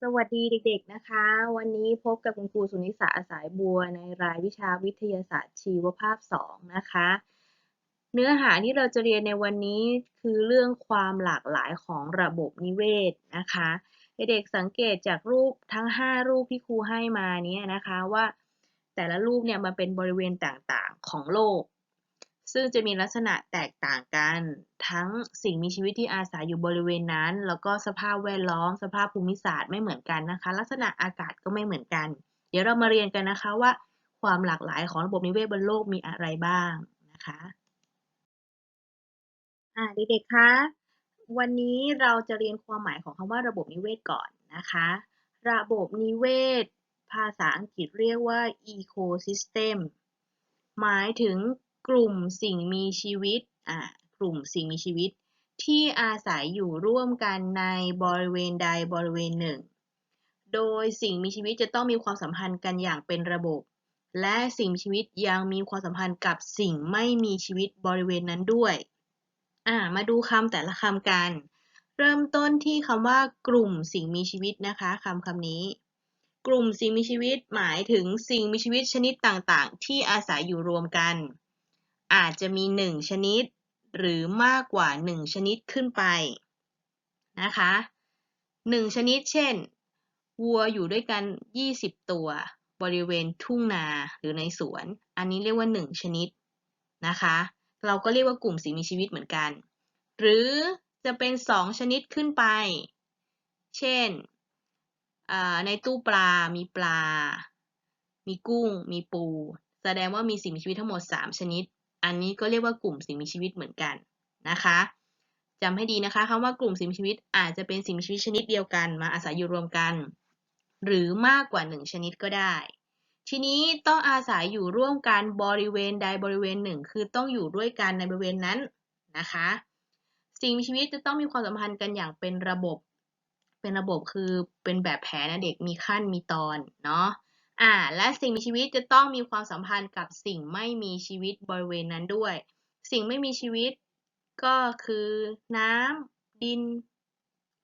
สวัสดีเด็กๆนะคะ วันนี้พบกับคุณครูสุนิสาสายบัวในรายวิชาวิทยาศาสตร์ชีวภาพ 2 นะคะ เนื้อหาที่เราจะเรียนในวันนี้คือเรื่องความหลากหลายของระบบนิเวศนะคะเด็กๆสังเกตจากรูปทั้ง 5 รูปที่ครูให้มานี้นะคะว่าแต่ละรูปเนี่ยมันเป็นบริเวณต่างๆของโลก ซึ่งจะมีลักษณะแตกต่างกัน ทั้งสิ่งมีชีวิตที่อาศัยอยู่บริเวณนั้น แล้วก็สภาพแวดล้อม สภาพภูมิศาสตร์ไม่เหมือนกันนะคะ ลักษณะอากาศก็ไม่เหมือนกัน เดี๋ยวเรามาเรียนกันนะคะว่า ความหลากหลายของระบบนิเวศบนโลกมีอะไรบ้างนะคะอ่าเด็กๆคะวันนี้เราจะเรียนความหมายของคำว่าระบบนิเวศก่อนนะคะ ระบบนิเวศ ภาษาอังกฤษเรียกว่า ecosystem หมายถึง กลุ่มสิ่งมีชีวิตอ่ากลุ่มสิ่งมีชีวิต ที่อาศัยอยู่ร่วมกันในบริเวณใดบริเวณหนึ่ง โดยสิ่งมีชีวิตจะต้องมีความสัมพันธ์กันอย่างเป็นระบบ และสิ่งมีชีวิตยังมีความสัมพันธ์กับสิ่งไม่มีชีวิตบริเวณนั้นด้วยอ่ามาดูคำแต่ละคำกัน เริ่มต้นที่คำว่ากลุ่มสิ่งมีชีวิตนะคะคำคำนี้กลุ่มสิ่งมีชีวิตหมายถึงสิ่งมีชีวิตชนิดต่างๆ ที่อาศัยอยู่รวมกัน อาจจะมี 1 ชนิด หรือมากกว่า 1 ชนิดขึ้นไปนะคะ1ชนิดเช่น วัวอยู่ด้วยกัน 20 ตัว บริเวณทุ่งนาหรือในสวน อันนี้เรียกว่า 1 ชนิดนะคะ เราก็เรียกว่ากลุ่มสิ่งมีชีวิตเหมือนกัน หรือจะเป็น 2 ชนิดขึ้นไป เช่น ในตู้ปลา มีปลา มีกุ้ง มีปู แสดงว่ามีสิ่งมีชีวิตทั้งหมด 3 ชนิด อันนี้ก็เรียกว่ากลุ่มสิ่งมีชีวิตเหมือนกันนะคะจำให้ดีนะคะคำว่ากลุ่มสิ่งมีชีวิตอาจจะเป็นสิ่งมีชีวิตชนิดเดียวกันมาอาศัยอยู่รวมกัน หรือมากกว่า 1 ชนิดก็ได้ ทีนี้ต้องอาศัยอยู่ร่วมกันบริเวณใดบริเวณหนึ่ง คือต้องอยู่ด้วยกันในบริเวณนั้นนะคะ สิ่งมีชีวิตจะต้องมีความสัมพันธ์กันอย่างเป็นระบบ เป็นระบบคือเป็นแบบแผนนะเด็กมีขั้นมีตอนเนาะ อ่า และสิ่งมีชีวิตจะต้องมีความสัมพันธ์กับสิ่งไม่มีชีวิตบริเวณนั้นด้วย สิ่งไม่มีชีวิตก็คือน้ำดิน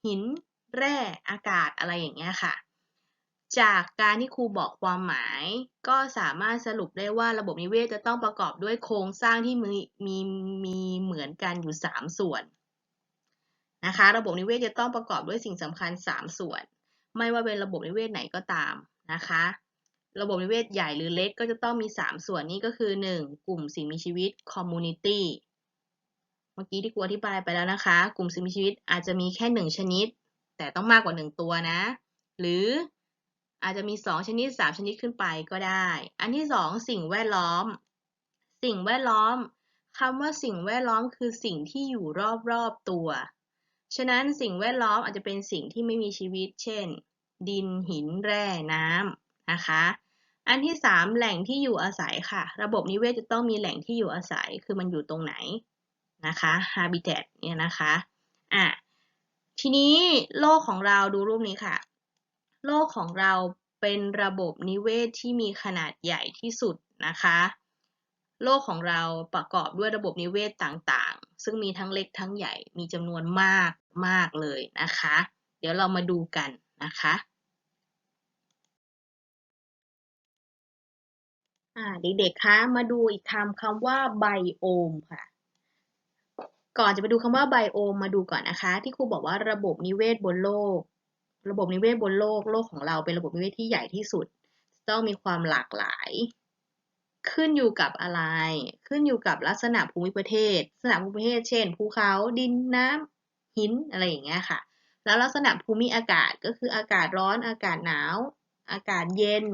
หิน แร่อากาศอะไรอย่างเงี้ยค่ะ จากการที่ครูบอกความหมาย ก็สามารถสรุปได้ว่าระบบนิเวศจะต้องประกอบด้วยโครงสร้างที่มีมีมีเหมือนกันอยู่ 3 ส่วนนะคะระบบนิเวศจะต้องประกอบด้วยสิ่งสำคัญ 3 ส่วน ไม่ว่าเป็นระบบนิเวศไหนก็ตามนะคะ ระบบนิเวศใหญ่หรือเล็กก็จะต้องมี 3 ส่วนนี้ก็คือ 1. กลุ่มสิ่งมีชีวิต community เมื่อกี้ที่ครูอธิบายไปแล้วนะคะ กลุ่มสิ่งมีชีวิตอาจจะมีแค่ 1 ชนิด แต่ต้องมากกว่า 1 ตัวนะ หรืออาจจะมี 2 ชนิด 3 ชนิดขึ้นไปก็ได้ อันที่ 2 สิ่งแวดล้อม สิ่งแวดล้อมคำว่าสิ่งแวดล้อมคือสิ่งที่อยู่รอบๆตัว ฉะนั้นสิ่งแวดล้อมอาจจะเป็นสิ่งที่ไม่มีชีวิต เช่น ดินหินแร่น้ำนะคะ อันที่ 3 แหล่งที่อยู่อาศัยค่ะ ระบบนิเวศจะต้องมีแหล่งที่อยู่อาศัยคือมันอยู่ตรงไหนนะคะ habitat เนี่ยนะคะอะทีนี้โลกของเราดูรูปนี้ค่ะ โลกของเราเป็นระบบนิเวศที่มีขนาดใหญ่ที่สุดนะคะ โลกของเราประกอบด้วยระบบนิเวศต่างๆ ซึ่งมีทั้งเล็กทั้งใหญ่มีจำนวนมากมากเลยนะคะ เดี๋ยวเรามาดูกันนะคะ เด็กๆ คะ มาดูอีกคำคำว่าไบโอมค่ะ ก่อนจะไปดูคำว่าไบโอมมาดูก่อนนะคะ ที่ครูบอกว่าระบบนิเวศบนโลก ระบบนิเวศบนโลก โลกของเราเป็นระบบนิเวศที่ใหญ่ที่สุด ต้องมีความหลากหลาย ขึ้นอยู่กับอะไร ขึ้นอยู่กับลักษณะภูมิประเทศ ลักษณะภูมิประเทศ เช่น ภูเขา ดิน น้ำ หิน อะไรอย่างเงี้ยค่ะ แล้วลักษณะภูมิอากาศก็คืออากาศร้อน อากาศหนาว อากาศเย็น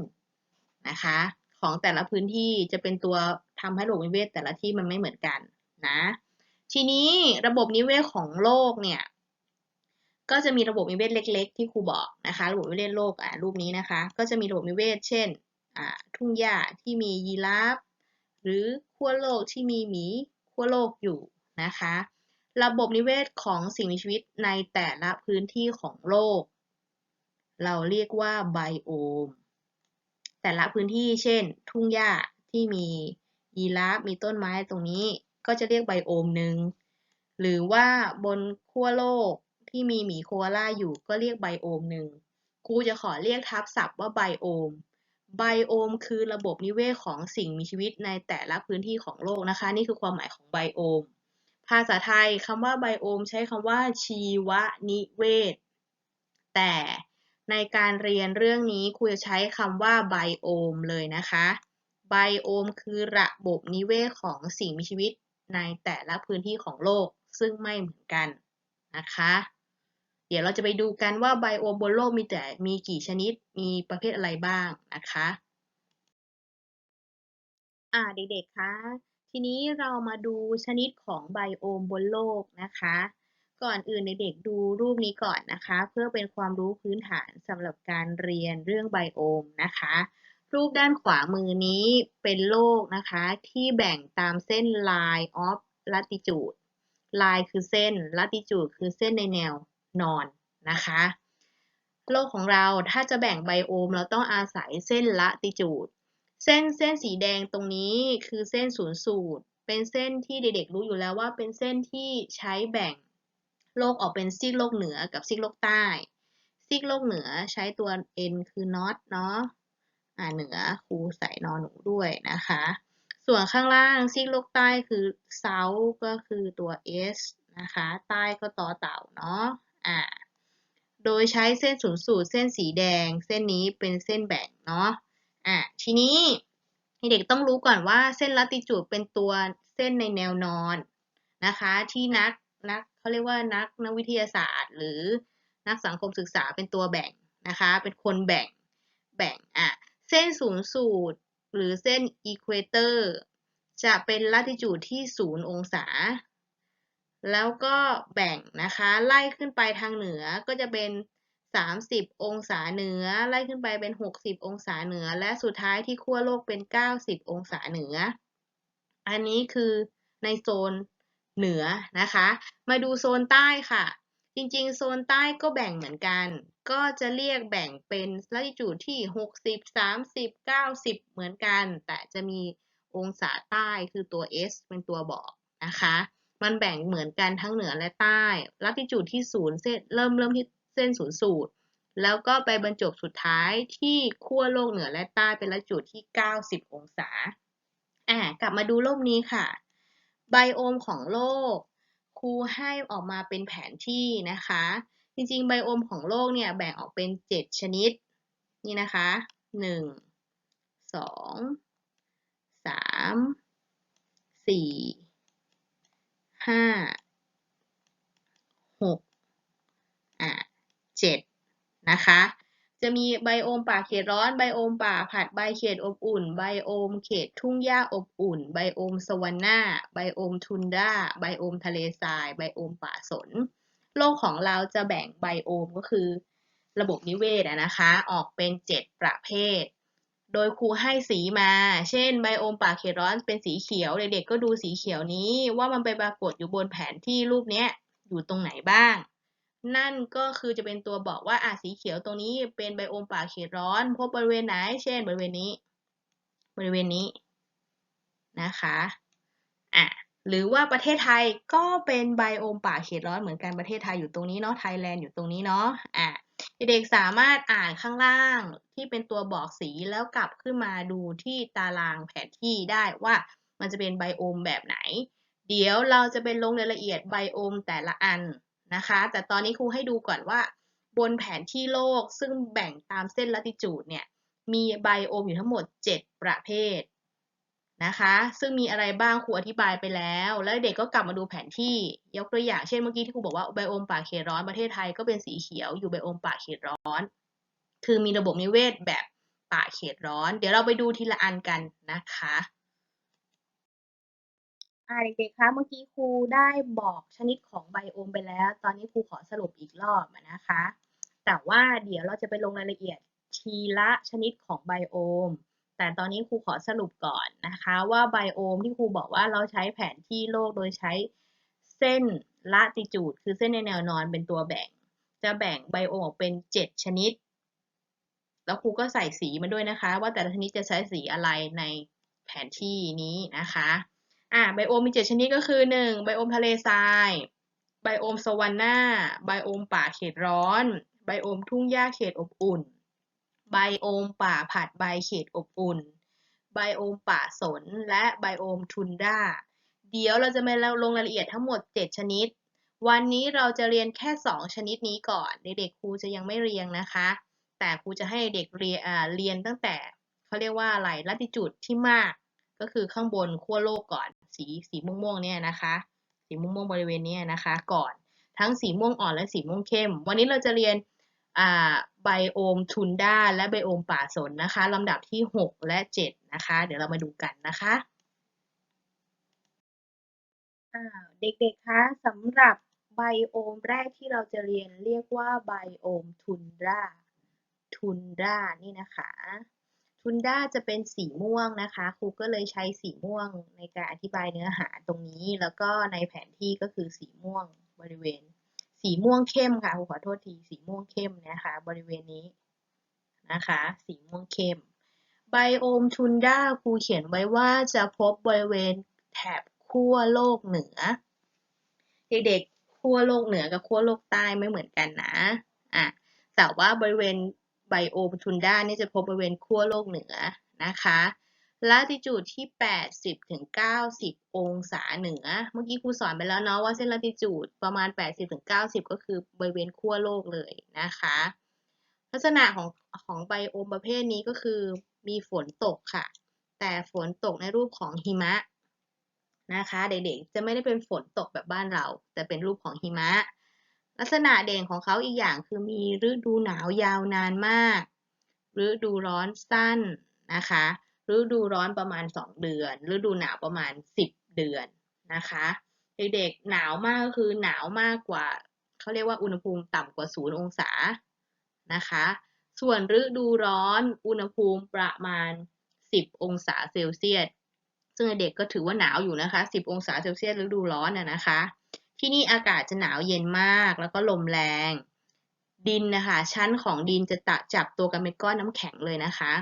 นะคะ ของแต่ละพื้นที่จะเป็นตัวทำให้ระบบนิเวศแต่ละที่มันไม่เหมือนกันนะ ทีนี้ระบบนิเวศของโลกเนี่ย ก็จะมีระบบนิเวศเล็ก ๆ ที่ครูบอกนะคะ ระบบนิเวศโลกอ่ารูปนี้นะคะ ก็จะมีระบบนิเวศ เช่นอ่าทุ่งหญ้าที่มียีราฟหรือขั้วโลกที่มีหมีขั้วโลกอยู่นะคะ ระบบนิเวศของสิ่งมีชีวิตในแต่ละพื้นที่ของโลก เราเรียกว่าไบโอม แต่ละพื้นที่เช่น ทุ่งหญ้าที่มียีราฟมีต้นไม้ตรงนี้ก็จะเรียกไบโอมหนึ่งหรือว่าบนขั้วโลกที่มีหมีโคอาล่าอยู่ก็เรียกไบโอมหนึ่งครูจะขอเรียกทับศัพท์ว่าไบโอมไบโอมคือระบบนิเวศของสิ่งมีชีวิตในแต่ละพื้นที่ของโลกนะคะ นี่คือความหมายของไบโอมภาษาไทยคำว่าไบโอมใช้คำว่าชีวนิเวศ แต่ ในการเรียนเรื่องนี้ครูจะใช้คำว่าไบโอมเลยนะคะไบโอมคือระบบนิเวศของสิ่งมีชีวิตในแต่ละพื้นที่ของโลกซึ่งไม่เหมือนกันนะคะ เดี๋ยวเราจะไปดูกันว่าไบโอมบนโลกมีแต่มีกี่ชนิดมีประเภทอะไรบ้างนะคะอ่าเด็กๆคะทีนี้เรามาดูชนิดของไบโอมบนโลกนะคะ ก่อนอื่นเด็กๆดูรูปนี้ก่อนนะคะ เพื่อเป็นความรู้พื้นฐานสำหรับการเรียนเรื่องไบโอมนะคะ รูปด้านขวามือนี้เป็นโลกนะคะ ที่แบ่งตามเส้น line of latitude line คือเส้น latitude คือเส้นในแนวนอนนะคะ โลกของเราถ้าจะแบ่งไบโอม เราต้องอาศัยเส้นละติจูดเส้นเส้นสีแดงตรงนี้คือเส้นศูนย์สูตร เป็นเส้นที่เด็กๆรู้อยู่แล้วว่าเป็นเส้นที่ใช้แบ่ง โลกออกเป็นซีกโลกเหนือกับซีกโลกใต้ซีกโลกเหนือใช้ตัว n คือ not เนาะอ่าเหนือครูใส่นอนหนูด้วยนะคะ ส่วนข้างล่างซีกโลกใต้คือ south ก็คือตัว s นะคะ ใต้ก็ต่อเต่าเนาะอ่าโดยใช้เส้นศูนย์สูตรเส้นสีแดง เส้นนี้เป็นเส้นแบ่งเนาะอะทีนี้เด็กต้องรู้ก่อนว่าเส้นลัติจูดเป็นตัวเส้นในแนวนอนนะคะ ที่นักนัก เขาเรียกว่านักนักวิทยาศาสตร์ หรือนักสังคมศึกษาเป็นตัวแบ่งนะคะ เป็นคนแบ่งแบ่งอะเส้นศูนย์สูตรหรือเส้นอีควเตอร์จะเป็นลัติจูดที่0องศา แล้วก็แบ่งนะคะไล่ขึ้นไปทางเหนือก็จะเป็น 30 องศาเหนือ ไล่ขึ้นไปเป็น 60 องศาเหนือ และสุดท้ายที่ขั้วโลกเป็น 90 องศาเหนือ อันนี้คือในโซน เหนือนะคะ มาดูโซนใต้ค่ะ จริงๆ โซนใต้ก็แบ่งเหมือนกัน ก็จะเรียกแบ่งเป็นลัติจูดที่ 60 30 90 เหมือนกัน แต่จะมีองศาใต้คือตัว S เป็นตัวบอกนะคะ มันแบ่งเหมือนกันทั้งเหนือและใต้ลัติจูดที่0เส้นเริ่มเริ่มที่เส้นศูนย์สูตร แล้วก็ไปบรรจบสุดท้ายที่ขั้วโลกเหนือและใต้เป็นละติจุดที่ 90 องศาอ่ากลับมาดูโลกนี้ค่ะ ไบโอมของโลก ครูให้ออกมาเป็นแผนที่นะคะ จริงๆ ไบโอมของโลกเนี่ยแบ่งออกเป็น 7 ชนิด นี่นะคะ 1 2 3 4 5 6อ่าเจ็ดนะคะ จะมีไบโอมป่าเขตร้อน ไบโอมป่าผัดใบเขตอบอุ่น ไบโอมเขตทุ่งหญ้าอบอุ่น ไบโอมสวานนาไบโอมทุนดาไบโอมทะเลทราย ไบโอมป่าสน โลกของเราจะแบ่งไบโอมก็คือ ระบบนิเวศนะคะ ออกเป็น 7 ประเภท โดยครูให้สีมา เช่น ไบโอมป่าเขตร้อนเป็นสีเขียว เด็กๆก็ดูสีเขียวนี้ว่ามันไปปรากฏอยู่บนแผนที่รูปนี้อยู่ตรงไหนบ้าง นั่นก็คือจะเป็นตัวบอกว่าอะสีเขียวตรงนี้เป็นไบโอมป่าเขตร้อน พบบริเวณไหน เช่น บริเวณนี้ บริเวณนี้นะคะอะหรือว่าประเทศไทยก็เป็นไบโอมป่าเขตร้อนเหมือนกันประเทศไทยอยู่ตรงนี้เนาะไทยแลนด์อยู่ตรงนี้เนาะอะเด็กๆสามารถอ่านข้างล่างที่เป็นตัวบอกสีแล้วกลับขึ้นมาดูที่ตารางแผนที่ได้ว่ามันจะเป็นไบโอมแบบไหน เดี๋ยวเราจะเป็นลงรายละเอียดไบโอมแต่ละอัน นะคะ แต่ตอนนี้ครูให้ดูก่อนว่า บนแผนที่โลกซึ่งแบ่งตามเส้นลัติจูดเนี่ยมีไบโอมอยู่ทั้งหมด 7 ประเภทนะคะ ซึ่งมีอะไรบ้างครูอธิบายไปแล้ว แล้วเด็กก็กลับมาดูแผนที่ยกตัวอย่างเช่นเมื่อกี้ที่ครูบอกว่าไบโอมป่าเขตร้อนประเทศไทยก็เป็นสีเขียวอยู่ไบโอมป่าเขตร้อน คือมีระบบนิเวศแบบป่าเขตร้อน เดี๋ยวเราไปดูทีละอันกันนะคะ เด็ก ๆ คะ เมื่อกี้ครูได้บอกชนิดของไบโอมไปแล้ว ตอนนี้ครูขอสรุปอีกรอบนะคะ แต่ว่าเดี๋ยวเราจะไปลงรายละเอียดทีละชนิดของไบโอม แต่ตอนนี้ครูขอสรุปก่อนนะคะว่าไบโอมที่ครูบอกว่าเราใช้แผนที่โลกโดยใช้เส้นละติจูด คือเส้นในแนวนอนเป็นตัวแบ่ง จะแบ่งไบโอมออกเป็น 7 ชนิด แล้วครูก็ใส่สีมาด้วยนะคะ ว่าแต่ละชนิดจะใช้สีอะไรในแผนที่นี้นะคะ อ่าไบโอมมีเจ็ดชนิดก็คือหนึ่งไบโอมทะเลทรายไบโอมสวานนาไบโอมป่าเขตร้อนไบโอมทุ่งหญ้าเขตอบอุ่นไบโอมป่าผัดใบเขตอบอุ่นไบโอมป่าสน และไบโอมทุนด้าเดี๋ยวเราจะมาลงรายละเอียดทั้งหมด 7 ชนิด วันนี้เราจะเรียนแค่ 2 ชนิดนี้ก่อน เด็กๆครูจะยังไม่เรียงนะคะ แต่ครูจะให้เด็กเรียนเรียนตั้งแต่เขาเรียกว่าอะไรลัติจูดที่มาก ก็คือข้างบนขั้วโลกก่อน สีสีม่วงๆเนี่ยนะคะ สีม่วงๆบริเวณนี้นะคะ ก่อนทั้งสีม่วงอ่อนและสีม่วงเข้ม วันนี้เราจะเรียนไบโอมทุนด้าและไบโอมป่าสนนะคะลำดับที่ 6 และ 7 นะคะ เดี๋ยวเรามาดูกันนะคะเด็กๆ คะสำหรับไบโอมแรกที่เราจะเรียนเรียกว่าไบโอมทุนดาทุนดานี่นะคะ ทุนดาจะเป็นสีม่วงนะคะ ครูก็เลยใช้สีม่วงในการอธิบายเนื้อหาตรงนี้ แล้วก็ในแผนที่ก็คือสีม่วงบริเวณ สีม่วงเข้มค่ะครูขอโทษทีสีม่วงเข้มนะคะ บริเวณนี้นะคะ สีม่วงเข้มไบโอมทุนดาครูเขียนไว้ว่าจะพบบริเวณแถบขั้วโลกเหนือ เด็กๆขั้วโลกเหนือกับขั้วโลกใต้ไม่เหมือนกันนะอะแต่ว่าบริเวณ ไบโอมทุนด้านี่จะพบบริเวณขั้วโลกเหนือนะคะลาติจูดที่ 80ถึง90 องศาเหนือ เมื่อกี้ครูสอนไปแล้วเนาะว่าเส้นลาติจูดประมาณ 80ถึง90 ก็คือบริเวณขั้วโลกเลยนะคะ ลักษณะของของไบโอมประเภทนี้ก็คือมีฝนตกค่ะ แต่ฝนตกในรูปของหิมะนะคะ เด็กๆ จะไม่ได้เป็นฝนตกแบบบ้านเรา แต่เป็นรูปของหิมะ ลักษณะเด่นของเขาอีกอย่างคือมีฤดูหนาวยาวนานมากฤดูร้อนสั้นนะคะฤดูร้อนประมาณ 2 เดือนฤดูหนาวประมาณ 10 เดือนนะคะเด็กๆหนาวมากก็คือหนาวมากกว่าเขาเรียกว่าอุณหภูมิต่ำกว่า0องศานะคะส่วนฤดูร้อนอุณหภูมิประมาณ 10 องศาเซลเซียสซึ่งเด็กก็ถือว่าหนาวอยู่นะคะ 10 องศาเซลเซียสฤดูร้อนนะคะ ที่นี่อากาศจะหนาวเย็นมาก แล้วก็ลมแรง ดินนะคะ ชั้นของดินจะตะจับตัวกันเป็นก้อนน้ำแข็งเลยนะคะ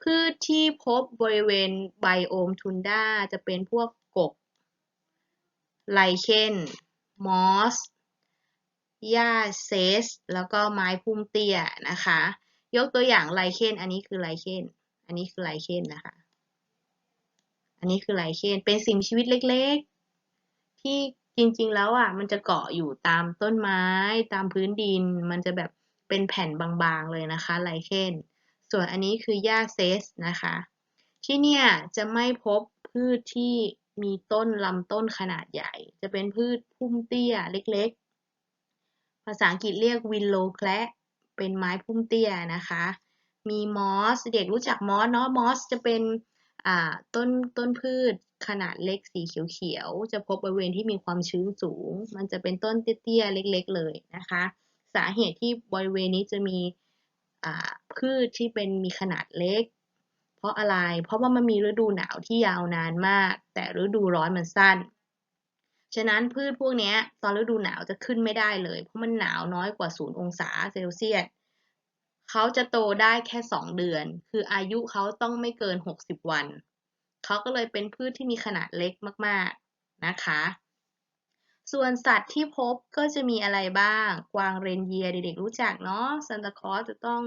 พืชที่พบบริเวณไบโอมทุนด้าจะเป็นพวกกบ ไลเคนมอสหญ้าเซส แล้วก็ไม้พุ่มเตี้ยนะคะ ยกตัวอย่างไลเคนอันนี้คือไลเคนอันนี้คือไลเคนนะคะ อันนี้คือไลเคนเป็นสิ่งชีวิตเล็กๆ ที่ จริงๆแล้วอะมันจะเกาะอยู่ตามต้นไม้ตามพื้นดิน มันจะแบบเป็นแผ่นบางๆเลยนะคะไลเคนส่วนอันนี้คือหญ้าเซสนะคะ ที่เนี่ยจะไม่พบพืชที่มีต้นลำต้นขนาดใหญ่ จะเป็นพืชพุ่มเตี้ยเล็กๆ ภาษาอังกฤษเรียกวินโลแคละเป็นไม้พุ่มเตี้ยนะคะ มีมอส เด็กรู้จักมอสเนาะมอสจะเป็นต้นต้นพืช ขนาดเล็กสีเขียวๆ จะพบบริเวณที่มีความชื้นสูง มันจะเป็นต้นเตี้ยๆ เล็กๆ เลยนะคะ สาเหตุที่บริเวณนี้จะมีพืชที่เป็นมีขนาดเล็ก เพราะอะไร เพราะว่ามันมีฤดูหนาวที่ยาวนานมาก แต่ฤดูร้อนมันสั้น ฉะนั้นพืชพวกนี้ตอนฤดูหนาวจะขึ้นไม่ได้เลย เพราะมันหนาวน้อยกว่า0องศาเซลเซียสเขาจะโตได้แค่ 2 เดือน คืออายุเขาต้องไม่เกิน 60 วัน เขาก็เลยเป็นพืชที่มีขนาดเล็กมากๆนะคะ ส่วนสัตว์ที่พบก็จะมีอะไรบ้าง กวางเรนเยียเด็กๆรู้จักเนาะซันตาคอสจะต้อง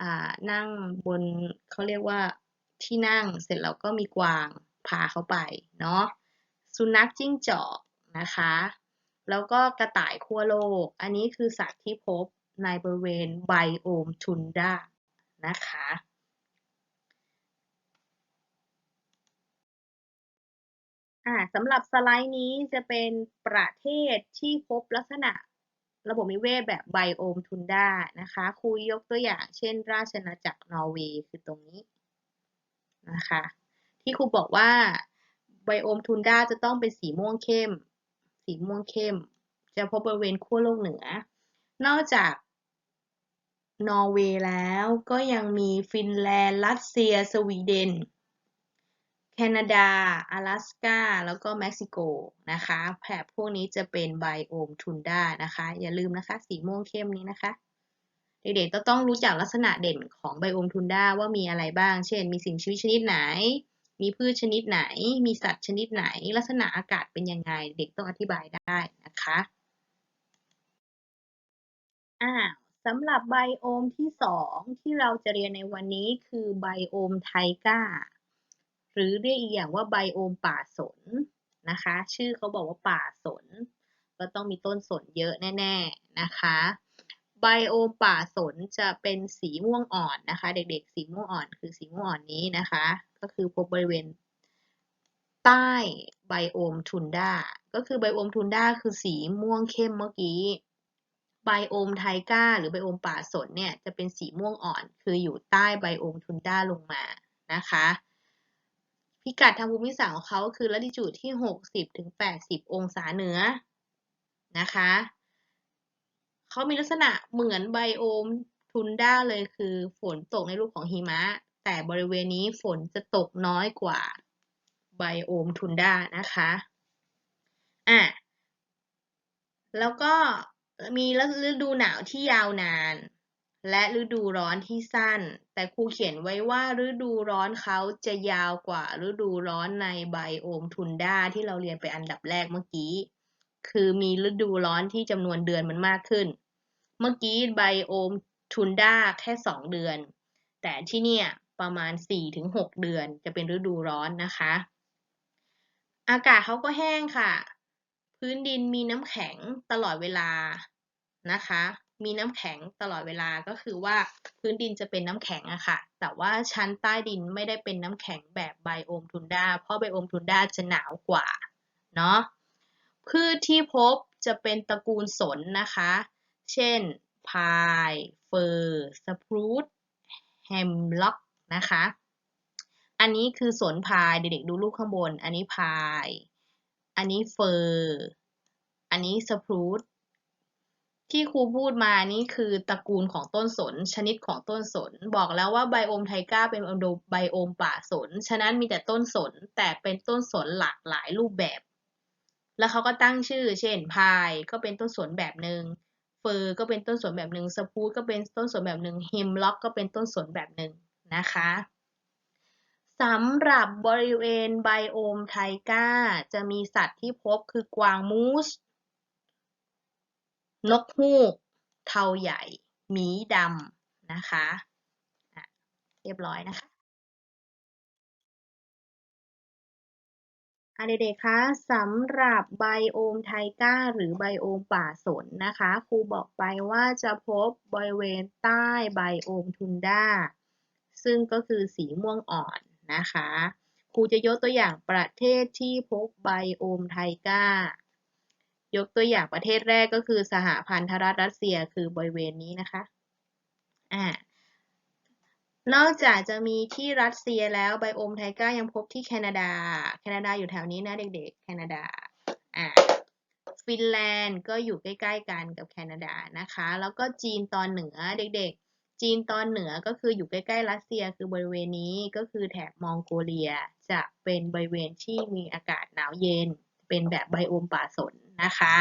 อนั่งบนเขาเรียกว่าที่นั่งเสร็จแล้วก็มีกวางพาเขาไปเนาะสุนัขจิ้งจอกนะคะ แล้วก็กระต่ายขั้วโลก อันนี้คือสัตว์ที่พบในบริเวณไบโอมทุนดานะคะ สำหรับสไลด์นี้จะเป็นประเทศที่พบลักษณะระบบนิเวศแบบไบโอมทุนดานะคะครูยกตัวอย่างเช่น ราชอาณาจักรนอร์เวย์คือตรงนี้นะคะที่ครูบอกว่าไบโอมทุนดาจะต้องเป็นสีม่วงเข้ม สีม่วงเข้ม จะพบบริเวณขั้วโลกเหนือ นอกจากนอร์เวย์แล้วก็ยังมีฟินแลนด์ รัสเซีย สวีเดน แคนาดา阿拉สกาแล้วก็เม็กซิโกนะคะแถบพวกนี้จะเป็นไบโอมทุนดานะคะ อย่าลืมนะคะ สีม่วงเข้มนี้นะคะ เด็กๆต้องรู้จักลักษณะเด่นของไบโอมทุนดาว่ามีอะไรบ้าง เช่น มีสิ่งชีวิตชนิดไหน มีพืชชนิดไหน มีสัตว์ชนิดไหน ลักษณะอากาศเป็นยังไง เด็กต้องอธิบายได้นะคะอ่าสำหรับไบโอมที่สองที่เราจะเรียนในวันนี้คือไบโอมไทก้า หรือเรียกอีกอย่างว่าไบโอมป่าสนนะคะ ชื่อเขาบอกว่าป่าสน ก็ต้องมีต้นสนเยอะแน่ ๆนะคะไบโอมป่าสนจะเป็นสีม่วงอ่อนนะคะ เด็กๆ สีม่วงอ่อนคือสีม่วงอ่อนนี้นะคะ ก็คือพบบริเวณใต้ไบโอมทุนด้าก็คือไบโอมทุนด้าคือสีม่วงเข้มเมื่อกี้ไบโอมไทก้า หรือไบโอมป่าสนเนี่ยจะเป็นสีม่วงอ่อน คืออยู่ใต้ไบโอมทุนด้าลงมานะคะ พิกัดทางภูมิศาสตร์ของเขาคือลัติจูดที่ 60ถึง80 องศาเหนือนะคะเขามีลักษณะเหมือนไบโอมทุนด้าเลยคือฝนตกในรูปของหิมะ แต่บริเวณนี้ฝนจะตกน้อยกว่าไบโอมทุนด้านะคะอะแล้วก็มีฤดูหนาวที่ยาวนาน และฤดูร้อนที่สั้น แต่ครูเขียนไว้ว่าฤดูร้อนเขาจะยาวกว่าฤดูร้อนในไบโอมทุนด้าที่เราเรียนไปอันดับแรกเมื่อกี้ คือมีฤดูร้อนที่จำนวนเดือนมันมากขึ้น เมื่อกี้ไบโอมทุนด้าแค่สองเดือน แต่ที่เนี่ยประมาณ 4-6 เดือนจะเป็นฤดูร้อนนะคะ อากาศเขาก็แห้งค่ะ พื้นดินมีน้ำแข็งตลอดเวลานะคะ มีน้ำแข็งตลอดเวลาก็คือว่าพื้นดินจะเป็นน้ำแข็งอะค่ะ แต่ว่าชั้นใต้ดินไม่ได้เป็นน้ำแข็งแบบไบโอมทุนดาเพราะไบโอมทุนดาจะหนาวกว่าเนาะพืชที่พบจะเป็นตระกูลสนนะคะ เช่น พาย เฟอร์ สปรูตแฮมล็อกนะคะ อันนี้คือสนพาย เด็กๆดูรูปข้างบน อันนี้พาย อันนี้เฟอร์ อันนี้สปรูต ที่ครูพูดมานี่คือตระกูลของต้นสน ชนิดของต้นสน บอกแล้วว่าไบโอมไทก้าเป็นไบโอมป่าสน ฉะนั้นมีแต่ต้นสน แต่เป็นต้นสนหลากหลายรูปแบบ แล้วเขาก็ตั้งชื่อ เช่น พายก็เป็นต้นสนแบบหนึ่งเฟอร์ก็เป็นต้นสนแบบหนึ่งสปูตก็เป็นต้นสนแบบหนึ่งเฮมล็อกก็เป็นต้นสนแบบหนึ่งนะคะสำหรับบริเวณไบโอมไทก้าจะมีสัตว์ที่พบคือกวางมูส นกฮูก เทาใหญ่ หมีดำนะคะเรียบร้อยนะคะอเด็กๆคะสำหรับไบโอมไทก้า หรือไบโอมป่าสนนะคะครูบอกไปว่าจะพบบริเวณใต้ไบโอมทุนด้า ซึ่งก็คือสีม่วงอ่อนนะคะครูจะยกตัวอย่างประเทศที่พบไบโอมไทก้า ยกตัวอย่างประเทศแรกก็คือสหพันธรัฐรัสเซียคือบริเวณนี้นะคะอ่านอกจากจะมีที่รัสเซียแล้วไบโอมไทก้ายังพบที่แคนาดา แคนาดาอยู่แถวนี้นะเด็กๆ แคนาดาอ่าฟินแลนด์ก็อยู่ใกล้ๆกันกับแคนาดานะคะ แล้วก็จีนตอนเหนือเด็กๆ จีนตอนเหนือก็คืออยู่ใกล้ๆรัสเซียคือบริเวณนี้ก็คือแถบมองโกเลียจะเป็นบริเวณที่มีอากาศหนาวเย็น เป็นแบบไบโอมป่าสนนะคะ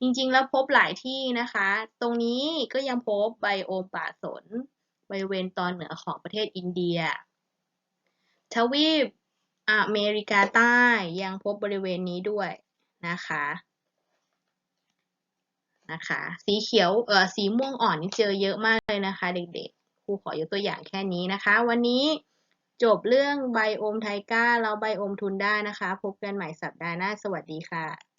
จริงๆแล้วพบหลายที่นะคะ ตรงนี้ก็ยังพบไบโอมป่าสนบริเวณตอนเหนือของประเทศอินเดีย ทวีปอเมริกาใต้ยังพบบริเวณนี้ด้วยนะคะนะคะสีเขียวเออสีม่วงอ่อนนี่เจอเยอะมากเลยนะคะ เด็กๆครูขอยกตัวอย่างแค่นี้นะคะ วันนี้ จบเรื่องไบโอมไทก้าแล้วไบโอมทุนด้านะคะ พบกันใหม่สัปดาห์หน้า สวัสดีค่ะ